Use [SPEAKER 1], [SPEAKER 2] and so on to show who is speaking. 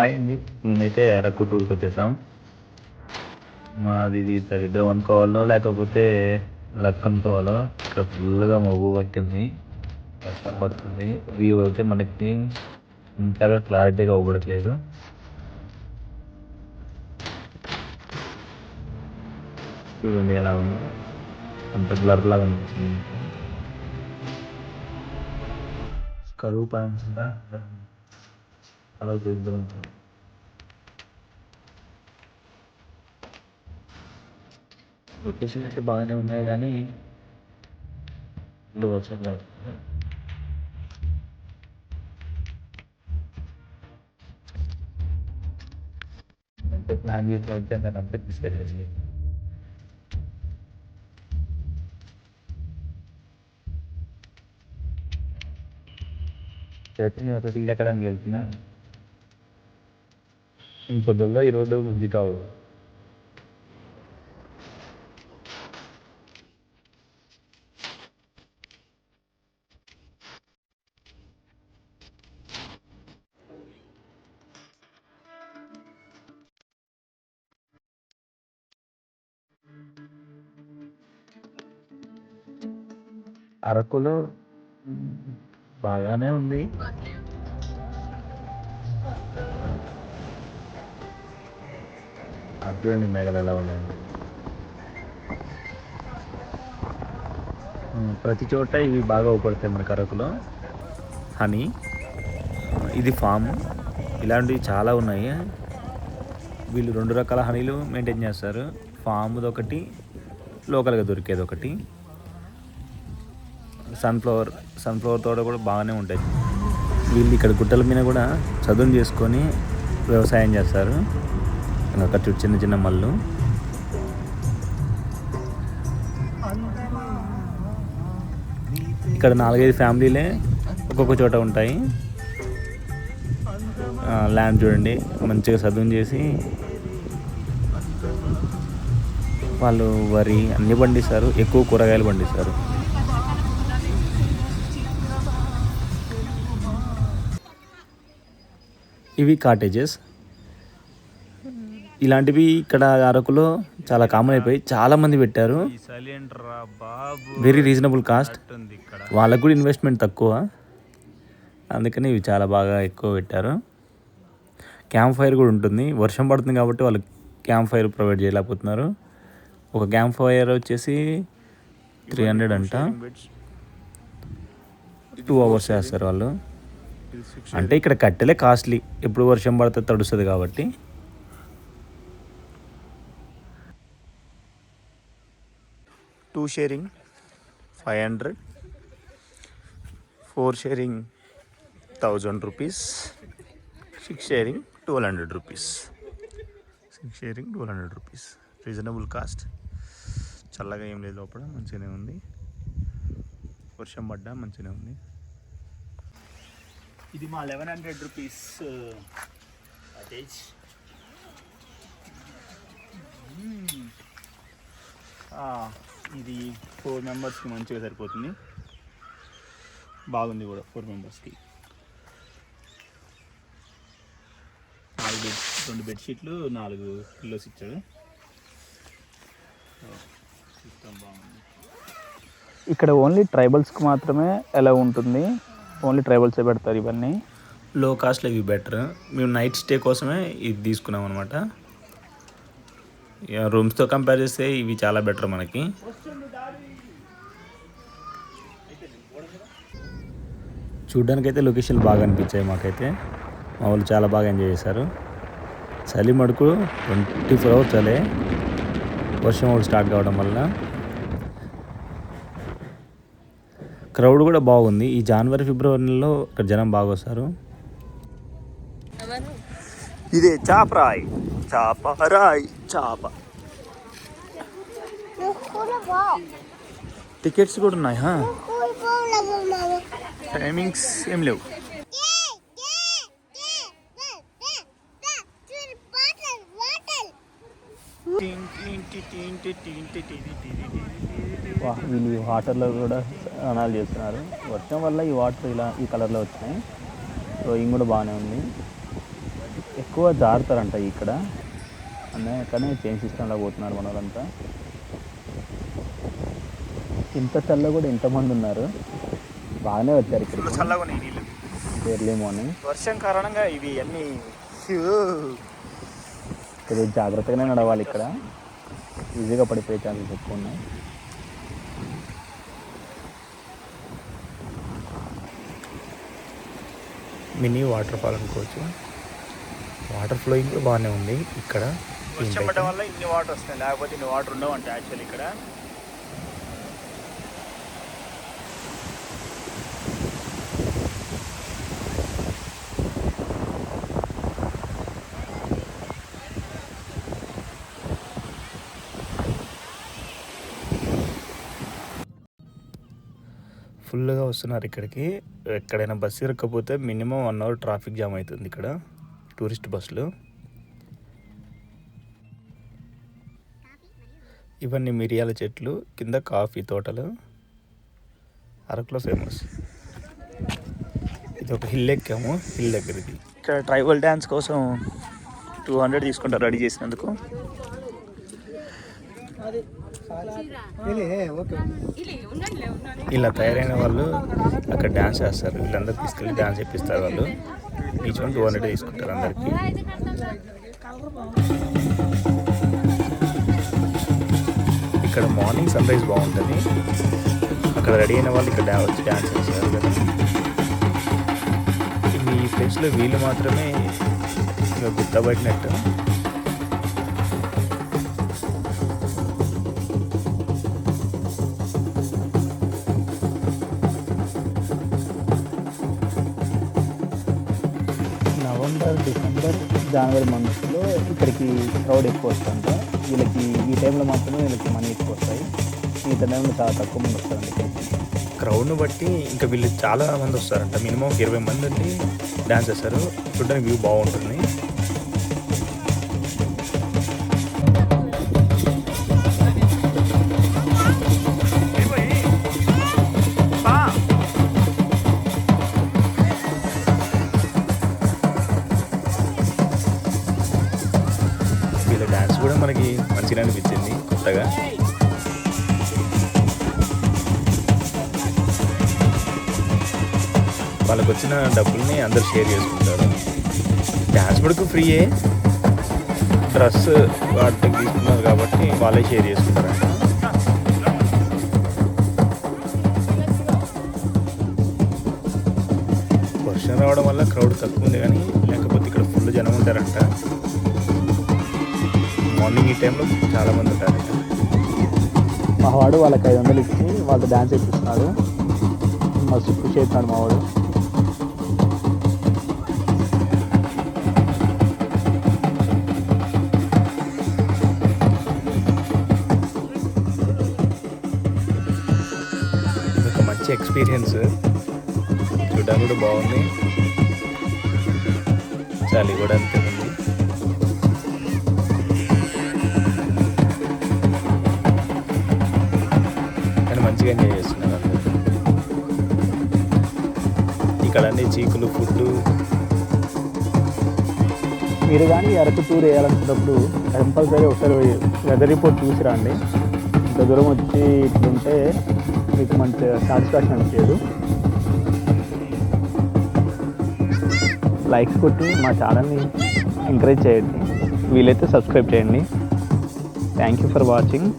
[SPEAKER 1] అయింది. మేమైతే అరకు టూర్కి వచ్చేసాం. మాది ఇది సరిగ్గా అనుకోవాలో లేకపోతే లక్ అనుకోవాలో ఇక్కడ ఫుల్గా మబ్బు పట్టింది. వర్షం పడుతుంది. వ్యూ అయితే మనకి ఇంకా క్లారిటీగా అవ్వడట్లేదు చూడండి ఎలా ఉంది. అంత బ్లర్ లాగా అనిపిస్తుంది. కరువు పాయింట్స్ ఉందా అలా చూద్దాం లొకేషన్ అయితే బాగానే ఉన్నాయి కానీ ఇప్పుడు వర్షం కాదు అంటే ప్లాన్ చేసి అయితే నేను అంతే తీసుకెళ్ళేసి చట్నీ ఒక టీ ఎక్కడానికి వెళ్తున్నా ఈ బుద్ధి కావు. అరకులో బాగానే ఉంది. చూడండి మేఘలు ఎలా ఉన్నాయి ప్రతి చోట ఇవి బాగా ఉపడతాయి మనకి అరకులో హనీ ఇది ఫామ్. ఇలాంటివి చాలా ఉన్నాయి. వీళ్ళు రెండు రకాల హనీలు మెయింటైన్ చేస్తారు. ఫామ్ది ఒకటి లోకల్గా దొరికేది ఒకటి. సన్ఫ్లవర్ సన్ఫ్లవర్ తోట కూడా బాగానే ఉంటాయి. వీళ్ళు ఇక్కడ గుట్టల మీద కూడా చదువు చేసుకొని వ్యవసాయం చేస్తారు. అక్కడ చిన్న చిన్న మళ్ళు. ఇక్కడ నాలుగైదు ఫ్యామిలీలే ఒక్కొక్క చోట ఉంటాయి. ల్యాండ్ చూడండి మంచిగా చదువు చేసి. వాళ్ళు వరి అన్నీ పండిస్తారు ఎక్కువ కూరగాయలు పండిస్తారు. ఇవి కాటేజెస్. ఇలాంటివి ఇక్కడ అరకులో చాలా కామన్ అయిపోయి చాలా మంది పెట్టారు. వెరీ రీజనబుల్ కాస్ట్ వాళ్ళకు కూడా ఇన్వెస్ట్మెంట్ తక్కువ. అందుకని ఇవి చాలా బాగా ఎక్కువ పెట్టారు. క్యాంప్ ఫైర్ కూడా ఉంటుంది. వర్షం పడుతుంది కాబట్టి వాళ్ళు క్యాంప్ ఫైర్ ప్రొవైడ్ చేయలేకపోతున్నారు. ఒక క్యాంప్ ఫైర్ వచ్చేసి త్రీ హండ్రెడ్ అంట. టూ అవర్స్ చేస్తారు వాళ్ళు. అంటే ఇక్కడ కట్టెలే కాస్ట్లీ ఎప్పుడు వర్షం పడితే తడుస్తుంది కాబట్టి. Two sharing five hundred. Four sharing thousand rupees. Six sharing twelve hundred rupees. Six sharing twelve hundred rupees. Reasonable cost. చల్లగా ఏం లేదు లోపల మంచిగానే ఉంది. వర్షం పడ్డా మంచిగానే ఉంది.
[SPEAKER 2] ఇది మా లెవెన్ హండ్రెడ్ రూపీస్ ప్యాకేజ్. ఇది ఫోర్ మెంబర్స్కి మంచిగా సరిపోతుంది. బాగుంది కూడా ఫోర్ మెంబర్స్కి నాలుగు బెడ్ రెండు బెడ్షీట్లు నాలుగు పిల్లోస్ ఇచ్చాడు. సిస్టమ్ బాగుంది. ఇక్కడ ఓన్లీ ట్రైబల్స్కి మాత్రమే ఎలా ఉంటుంది. ఓన్లీ ట్రైబల్సే పెడతారు ఇవన్నీ.
[SPEAKER 1] లో కాస్ట్లో ఇవి బెటర్ మేము నైట్ స్టే కోసమే ఇది తీసుకున్నాం అనమాట రూమ్స్తో కంపేర్ చేస్తే ఇవి చాలా బెటర్ మనకి. చూడ్డానికైతే లొకేషన్లు బాగా అనిపించాయి మాకైతే. మా వాళ్ళు చాలా బాగా ఎంజాయ్ చేశారు. చలి మడుకు ట్వంటీ ఫోర్ అవర్స్ చలే. వర్షం ఒకటి స్టార్ట్ కావడం వల్ల క్రౌడ్ కూడా బాగుంది. ఈ జనవరి ఫిబ్రవరి నెలలో ఇక్కడ జనం బాగా వస్తారు. ఇదే చాపరాయ్. చాపరాయ్ చాప టికెట్స్ కూడా ఉన్నాయా టైమింగ్స్ ఏం లేవు.
[SPEAKER 2] వీళ్ళు ఈ వాటర్లో కూడా స్నానాలు చేస్తున్నారు. వర్షం వల్ల ఈ వాటర్ ఇలా ఈ కలర్లో వచ్చినాయి. సో కూడా బాగానే ఉంది. ఎక్కువ జారుతారంట ఇక్కడ. అన్నయ్య కానీ చైన్ సిస్టంలో పోతున్నారు మన వాళ్ళంతా ఇంత చల్ల కూడా ఇంతమంది ఉన్నారు. బాగానే వచ్చారు
[SPEAKER 1] చల్లగా నీళ్ళు.
[SPEAKER 2] Early morning.
[SPEAKER 1] వర్షం కారణంగా ఇవి అన్నీ
[SPEAKER 2] కొద్దిగా జాగ్రత్తగానే నడవాలి ఇక్కడ. ఈజీగా పడిపోయే ఛాన్సెస్ ఎక్కువ ఉన్నాయి.
[SPEAKER 1] మినీ వాటర్ ఫాల్ అనుకోవచ్చు. వాటర్ ఫ్లోయింగ్ బాగానే ఉంది ఇక్కడ.
[SPEAKER 3] వర్షం పడడం వల్ల ఇన్ని వాటర్ వస్తాయి లేకపోతే ఇన్ని వాటర్ ఉండవు అంటే యాక్చువల్లీ ఇక్కడ.
[SPEAKER 1] ఫుల్గా వస్తున్నారు ఇక్కడికి. ఎక్కడైనా bus ఇరక్కపోతే minimum one hour traffic jam అవుతుంది ఇక్కడ. టూరిస్ట్ బస్సులు. ఇవన్నీ మిరియాల చెట్లు కింద కాఫీ తోటలు. అరకులో ఫేమస్ ఇది ఒక హిల్ ఎక్కాము హిల్ దగ్గరికి.
[SPEAKER 3] ఇక్కడ ట్రైబల్ డ్యాన్స్ కోసం టూ హండ్రెడ్ తీసుకుంటారు రెడీ చేసినందుకు.
[SPEAKER 1] ఇలా తయారైన వాళ్ళు అక్కడ డ్యాన్స్ చేస్తారు. వీళ్ళందరూ తీసుకెళ్ళి డ్యాన్స్ చేపిస్తారు వాళ్ళు. ఈచ్ వన్ టూ హండ్రెడ్ తీసుకుంటారు అందరికీ. ఇక్కడ మార్నింగ్ సన్ రైజ్ బాగుంటుంది అక్కడ రెడీ అయిన వాళ్ళు ఇక్కడ వచ్చి డ్యాన్స్ చేస్తారు కదా. ఈ ప్లేస్లో వీళ్ళు మాత్రమే ఇక గుర్తబడినట్టు
[SPEAKER 2] నవంబర్ డిసెంబర్ జనవరి మంత్స్లో ఇక్కడికి క్రౌడ్ ఎక్కువ వస్తుంట వీళ్ళకి ఈ టైంలో మాత్రమే వీళ్ళకి మనీ ఎక్కువ వస్తాయి. ఈ టైంలో చాలా తక్కువ మంది వస్తారండి ఇక్కడికి
[SPEAKER 1] క్రౌడ్ను బట్టి ఇంకా వీళ్ళు చాలా మంది వస్తారంట. మినిమం ఇరవై మంది ఉండి డ్యాన్స్ చేస్తారు. చూడడానికి వ్యూ బాగుంటుంది. డ్యాన్స్ కూడా మనకి మంచిగా అనిపించింది కొత్తగా. వాళ్ళకి వచ్చిన డబ్బుల్ని అందరు షేర్ చేసుకుంటారు. డ్యాన్స్ బుడ్కు ఫ్రీయే. డ్రెస్ వాటికి తీసుకున్నారు కాబట్టి వాళ్ళే షేర్ చేసుకుంటారు వర్షం రావడం వల్ల క్రౌడ్ తక్కువ ఉంది కానీ లేకపోతే ఇక్కడ ఫుల్ జనం ఉంటారంట. మార్నింగ్ ఈ టైంలో చాలా మంది ఉంటారంట
[SPEAKER 2] మా వాడు వాళ్ళకి ఐదు వందలు ఇచ్చి వాళ్ళతో డ్యాన్స్ చేపిస్తున్నాడు. మస్తు ఖుషి అవుతున్నాడు మా వాడు.
[SPEAKER 1] మంచి ఎక్స్పీరియన్స్. చూడడానికి కూడా బాగుంది. చలి కూడా అంతే మంచిగా ఎంజాయ్ చేస్తున్నారు అందరూ ఇక్కడ అన్ని చీకులు ఫుడ్
[SPEAKER 2] మీరు కానీ అరకు టూర్ వేయాలనుకున్నప్పుడు కంపల్సరీ ఒకసారి వెదర్ రిపోర్ట్ చూసి రండి. ఇంత దూరం వచ్చి ఇట్లుంటే మీకు మంచి సాటిస్ఫాక్షన్ అనిపించదు. లైక్స్ కొట్టి మా ఛానల్ని ఎంకరేజ్ చేయండి. వీలైతే సబ్స్క్రైబ్ చేయండి. Thank you for watching